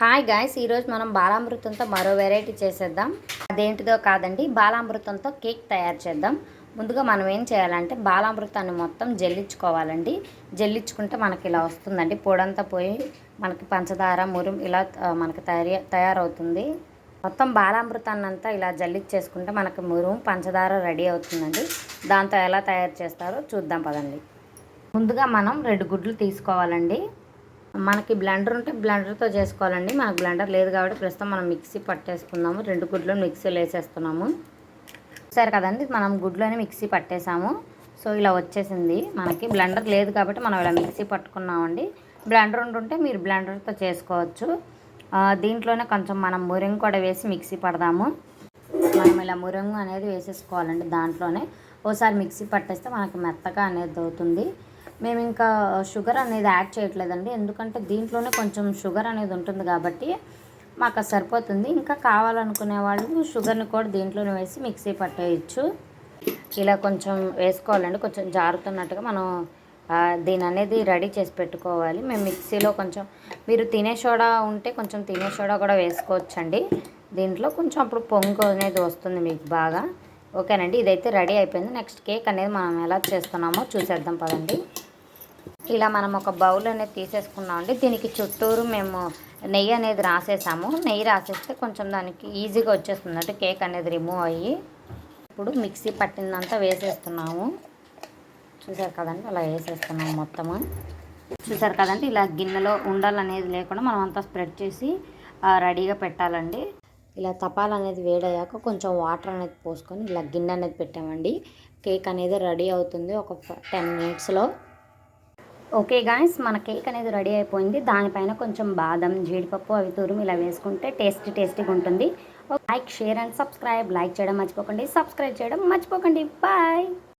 Hi guys ఈరోజు మనం బాలామృతంతో మరో వెరైటీ చేసేద్దాం. అదేంటిదో కాదండి బాలామృతంతో కేక్ తయారు చేద్దాం. ముందుగా మనం ఏం చేయాలంటే బాలామృతాన్ని మొత్తం జల్లించుకోవాలండి. జల్లించుకుంటే మనకి ఇలా వస్తుందండి. పొడంతా పోయి మనకి పంచదార మురుం ఇలా మనకి తయారీ తయారవుతుంది. మొత్తం బాలామృతాన్ని అంతా ఇలా జల్లిచ్చేసుకుంటే మనకి మురుం పంచదార రెడీ అవుతుందండి. దాంతో ఎలా తయారు చేస్తారో చూద్దాం పదండి. ముందుగా మనం రెండు గుడ్లు తీసుకోవాలండి. మనకి బ్లెండర్ ఉంటే బ్లెండర్తో చేసుకోవాలండి. మనకు బ్లెండర్ లేదు కాబట్టి ప్రస్తుతం మనం మిక్సీ పట్టేసుకుందాము. రెండు గుడ్లు మిక్సీలో వేసేస్తున్నాము. సరే కదండి మనం గుడ్లోనే మిక్సీ పట్టేసాము. సో ఇలా వచ్చేసింది. మనకి బ్లెండర్ లేదు కాబట్టి మనం ఇలా మిక్సీ పట్టుకున్నామండి. బ్లెండర్ ఉంటుంటే మీరు బ్లెండర్తో చేసుకోవచ్చు. దీంట్లోనే కొంచెం మనం మురింగ్ కూడా వేసి మిక్సీ పడదాము. మనం ఇలా మురంగు అనేది వేసేసుకోవాలండి దాంట్లోనే. ఓసారి మిక్సీ పట్టేస్తే మనకి మెత్తగా అనేది అవుతుంది. మేము ఇంకా షుగర్ అనేది యాడ్ చేయట్లేదండి. ఎందుకంటే దీంట్లోనే కొంచెం షుగర్ అనేది ఉంటుంది కాబట్టి మాకు అది సరిపోతుంది. ఇంకా కావాలనుకునే వాళ్ళు షుగర్ని కూడా దీంట్లోనే వేసి మిక్సీ పట్టేయచ్చు. ఇలా కొంచెం వేసుకోవాలండి. కొంచెం జారుతున్నట్టుగా మనం దీని అనేది రెడీ చేసి పెట్టుకోవాలి. మేము మిక్సీలో కొంచెం మీరు తినే సోడా ఉంటే కొంచెం తినే సోడా కూడా వేసుకోవచ్చండి. దీంట్లో కొంచెం అప్పుడు పొంగు అనేది వస్తుంది మీకు బాగా. ఓకేనండి. ఇదైతే రెడీ అయిపోయింది. నెక్స్ట్ కేక్ అనేది మనం ఎలా చేస్తున్నామో చూసేద్దాం పదండి. ఇలా మనం ఒక బౌల్ అనేది తీసేసుకున్నామండి దీనికి చుట్టూరు మేము నెయ్యి అనేది రాసేసాము. నెయ్యి రాసేస్తే కొంచెం దానికి ఈజీగా వచ్చేస్తుంది. అంటే కేక్ అనేది రిమూవ్ అయ్యి ఇప్పుడు మిక్సీ పట్టిందంతా వేసేస్తున్నాము. చూసారు కదండి? అలా వేసేస్తున్నాము మొత్తము. చూసారు కదండి? ఇలా గిన్నెలో ఉండలు అనేది లేకుండా మనం అంతా స్ప్రెడ్ చేసి రెడీగా పెట్టాలండి. ఇలా తపాలు అనేది వేడయ్యాక కొంచెం వాటర్ అనేది పోసుకొని ఇలా గిన్నె అనేది పెట్టామండి. కేక్ అనేది రెడీ అవుతుంది ఒక టెన్ మినిట్స్లో. ఓకే గాయస్ మన కేక్ అనేది రెడీ అయిపోయింది. దానిపైన కొంచెం బాదం జీడిపప్పు అవి తురుము ఇలా వేసుకుంటే టేస్టీ టేస్టీగా ఉంటుంది. Like share and subscribe. Like చేయడం మర్చిపోకండి. సబ్స్క్రైబ్ చేయడం మర్చిపోకండి. బాయ్!